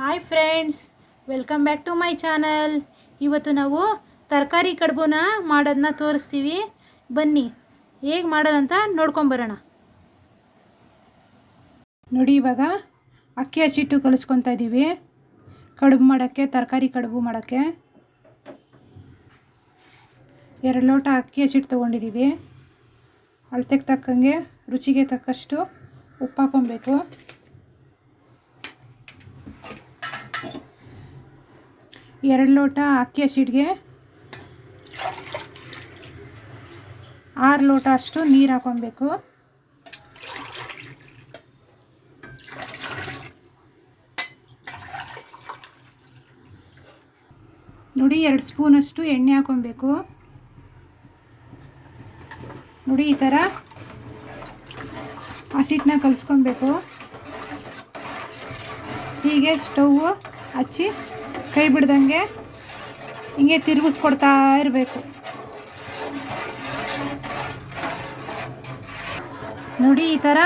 Hi friends welcome back to my channel ಇವತ್ತು ನಾವು ತರಕಾರಿ ಕಡುಬುನ ಮಾಡೋದನ್ನ ತೋರಿಸ್ತೀವಿ. ಬನ್ನಿ, ಹೇಗೆ ಮಾಡೋದಂತ ನೋಡ್ಕೊಂಬರೋಣ ನೋಡಿ, ಇವಾಗ ಅಕ್ಕಿ ಹಸಿಟ್ಟು ಕಲಿಸ್ಕೊತಾ ಇದ್ದೀವಿ ಕಡುಬು ಮಾಡೋಕ್ಕೆ, ತರಕಾರಿ ಕಡುಬು ಮಾಡೋಕ್ಕೆ. ಎರಡು ಲೋಟ ಅಕ್ಕಿ ಹಸಿಟ್ಟು ತೊಗೊಂಡಿದ್ದೀವಿ ಅಳತೆಗೆ ತಕ್ಕಂಗೆ ರುಚಿಗೆ ತಕ್ಕಷ್ಟು ಉಪ್ಪು ಎರಡು ಲೋಟ ಅಕ್ಕಿ ಹಸಿಟ್ಟಿಗೆ ಆರು ಲೋಟ ಅಷ್ಟು ನೀರು ಹಾಕೊಬೇಕು ನೋಡಿ ಎರಡು ಸ್ಪೂನಷ್ಟು ಎಣ್ಣೆ ಹಾಕೊಬೇಕು ನೋಡಿ ಈ ಥರ ಹಸಿಟ್ಟನ್ನ ಕಲಿಸ್ಕೊಬೇಕು ಹೀಗೆ ಸ್ಟವ್ ಹಚ್ಚಿ ಕೈ ಬಿಡ್ದಂಗೆ ಹಿಂಗೆ ತಿರುಗಿಸ್ಕೊಡ್ತಾ ಇರಬೇಕು. ನೋಡಿ ಈ ಥರ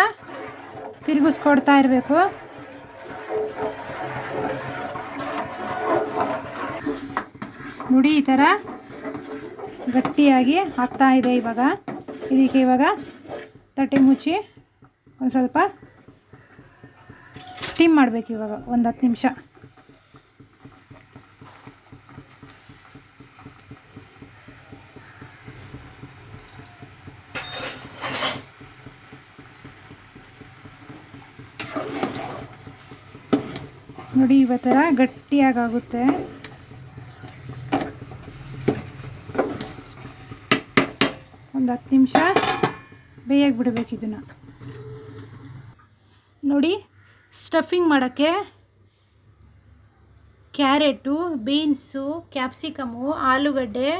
ತಿರುಗಿಸ್ಕೊಡ್ತಾ ಇರಬೇಕು. ನೋಡಿ ಈ ಥರ ಗಟ್ಟಿಯಾಗಿ ಆಗ್ತಾ ಇದೆ ಇವಾಗ. ಇದಕ್ಕೆ ಇವಾಗ ತಟ್ಟೆ ಮುಚ್ಚಿ ಒಂದು ಸ್ವಲ್ಪ ಸ್ಟೀಮ್ ಮಾಡಬೇಕು ಇವಾಗ ಒಂದು ಹತ್ತು ನಿಮಿಷ. ನೋಡಿ, ಇವ ಥರ ಗಟ್ಟಿಯಾಗುತ್ತೆ ಒಂದು ಹತ್ತು ನಿಮಿಷ ಬೇಯಾಗಿ ಬಿಡಬೇಕು ಇದನ್ನು. ನೋಡಿ ಸ್ಟಫಿಂಗ್ ಮಾಡೋಕ್ಕೆ ಕ್ಯಾರೆಟು, ಬೀನ್ಸು, ಕ್ಯಾಪ್ಸಿಕಮು, ಆಲೂಗಡ್ಡೆ,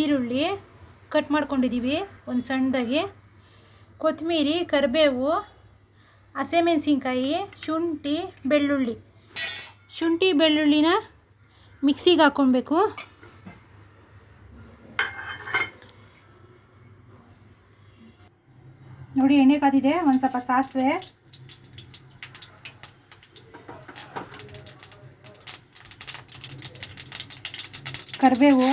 ಈರುಳ್ಳಿ ಕಟ್ ಮಾಡ್ಕೊಂಡಿದ್ದೀವಿ ಒಂದು ಸಣ್ಣದಾಗಿ. ಕೊತ್ತಂಬರಿ, ಕರಿಬೇವು, ಹಸಿಮೆಣಸಿನ್ಕಾಯಿ, ಶುಂಠಿ, ಬೆಳ್ಳುಳ್ಳಿ. ಶುಂಠಿ ಬೆಳ್ಳುಳ್ಳಿನ ಮಿಕ್ಸಿಗೆ ಹಾಕ್ಕೊಬೇಕು. ನೋಡಿ ಎಣ್ಣೆ ಕಾದಿದೆ ಒಂದು ಸ್ವಲ್ಪ ಸಾಸಿವೆ. ಕರಿಬೇವು.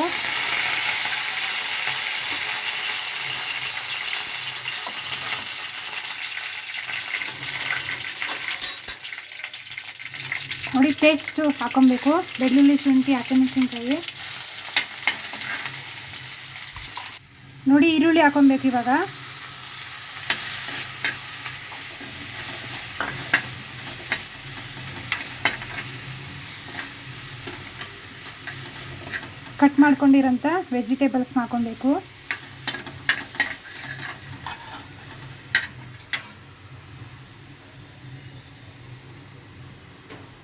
ನೋಡಿ ಪೇಸ್ಟು ಹಾಕೊಬೇಕು. ಬೆಳ್ಳುಳ್ಳಿ ಶುಂಠಿ ಹಸಿಮೆಣಸಿನ್ಕಾಯಿ ನೋಡಿ ಈರುಳ್ಳಿ ಹಾಕೊಬೇಕು ಇವಾಗ. ಕಟ್ ಮಾಡ್ಕೊಂಡಿರೋಂಥ ವೆಜಿಟೇಬಲ್ಸ್ನ ಹಾಕೊಬೇಕು.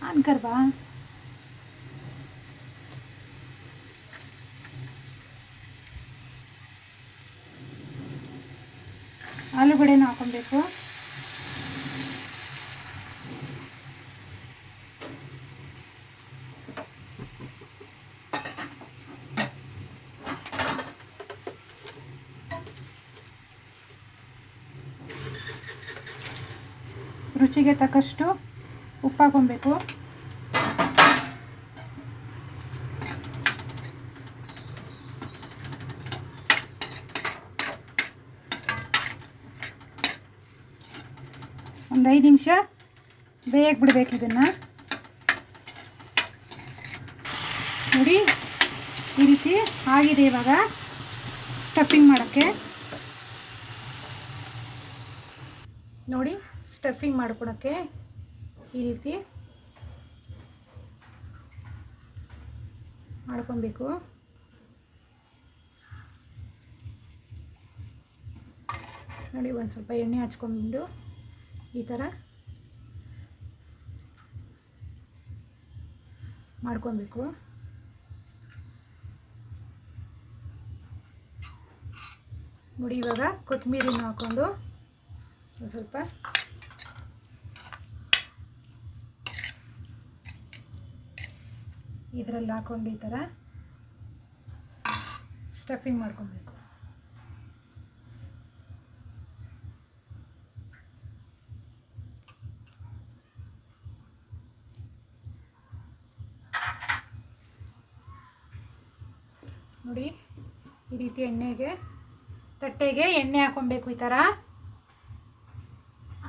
ಅನ್ಕರ್ವಾ ಆಲೂಗಡೆನ ಹಾಕೊಬೇಕು ರುಚಿಗೆ ತಕ್ಕಷ್ಟು ಉಪ್ಪು ಹಾಕೊಬೇಕು ಒಂದು ಐದು ನಿಮಿಷ ಬೇಯಕ್ಕೆ ಬಿಡಬೇಕು ಇದನ್ನು ನೋಡಿ ಈ ರೀತಿ ಆಗಿದೆ ಇವಾಗ ಸ್ಟಫಿಂಗ್ ಮಾಡೋಕ್ಕೆ ನೋಡಿ ಸ್ಟಫಿಂಗ್ ಮಾಡ್ಕೊಳಕ್ಕೆ. ಈ ರೀತಿ ಮಾಡ್ಕೊಬೇಕು. ನೋಡಿ, ಒಂದು ಸ್ವಲ್ಪ ಎಣ್ಣೆ ಹಚ್ಕೊಂಡು ಈ ಥರ ಮಾಡ್ಕೊಬೇಕು. ನೋಡಿ, ಇವಾಗ ಕೊತ್ತಂಬರಿನ ಹಾಕ್ಕೊಂಡು ಸ್ವಲ್ಪ ಇದರಲ್ಲಿ ಹಾಕೊಂಡು ಈ ಥರ ಸ್ಟಫಿಂಗ್ ಮಾಡ್ಕೊಬೇಕು. ನೋಡಿ, ಈ ರೀತಿ ಎಣ್ಣೆಗೆ, ತಟ್ಟೆಗೆ ಎಣ್ಣೆ ಹಾಕೊಬೇಕು ಈ ಥರ.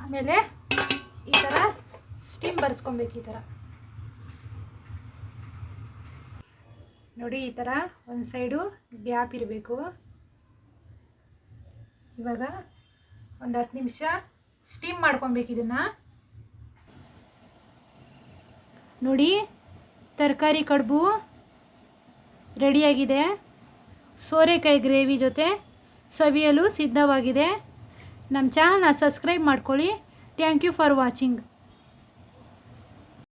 ಆಮೇಲೆ ಈ ಥರ ಸ್ಟೀಮ್ ಬರ್ಸ್ಕೊಬೇಕು ಈ ಥರ. ನೋಡಿ, ಈ ಥರ ಒಂದು ಸೈಡು ಗ್ಯಾಪ್ ಇರಬೇಕು. ಇವಾಗ ಒಂದು ಹತ್ತು ನಿಮಿಷ ಸ್ಟೀಮ್ ಮಾಡ್ಕೊಬೇಕು ಇದನ್ನು. ನೋಡಿ, ತರಕಾರಿ ಕಡುಬು ರೆಡಿಯಾಗಿದೆ. ಸೋರೆಕಾಯಿ ಗ್ರೇವಿ ಜೊತೆ ಸವಿಯಲು ಸಿದ್ಧವಾಗಿದೆ. ನಮ್ಮ ಚಾನಲ್ನ ಸಬ್ಸ್ಕ್ರೈಬ್ ಮಾಡ್ಕೊಳ್ಳಿ. Thank you for watching.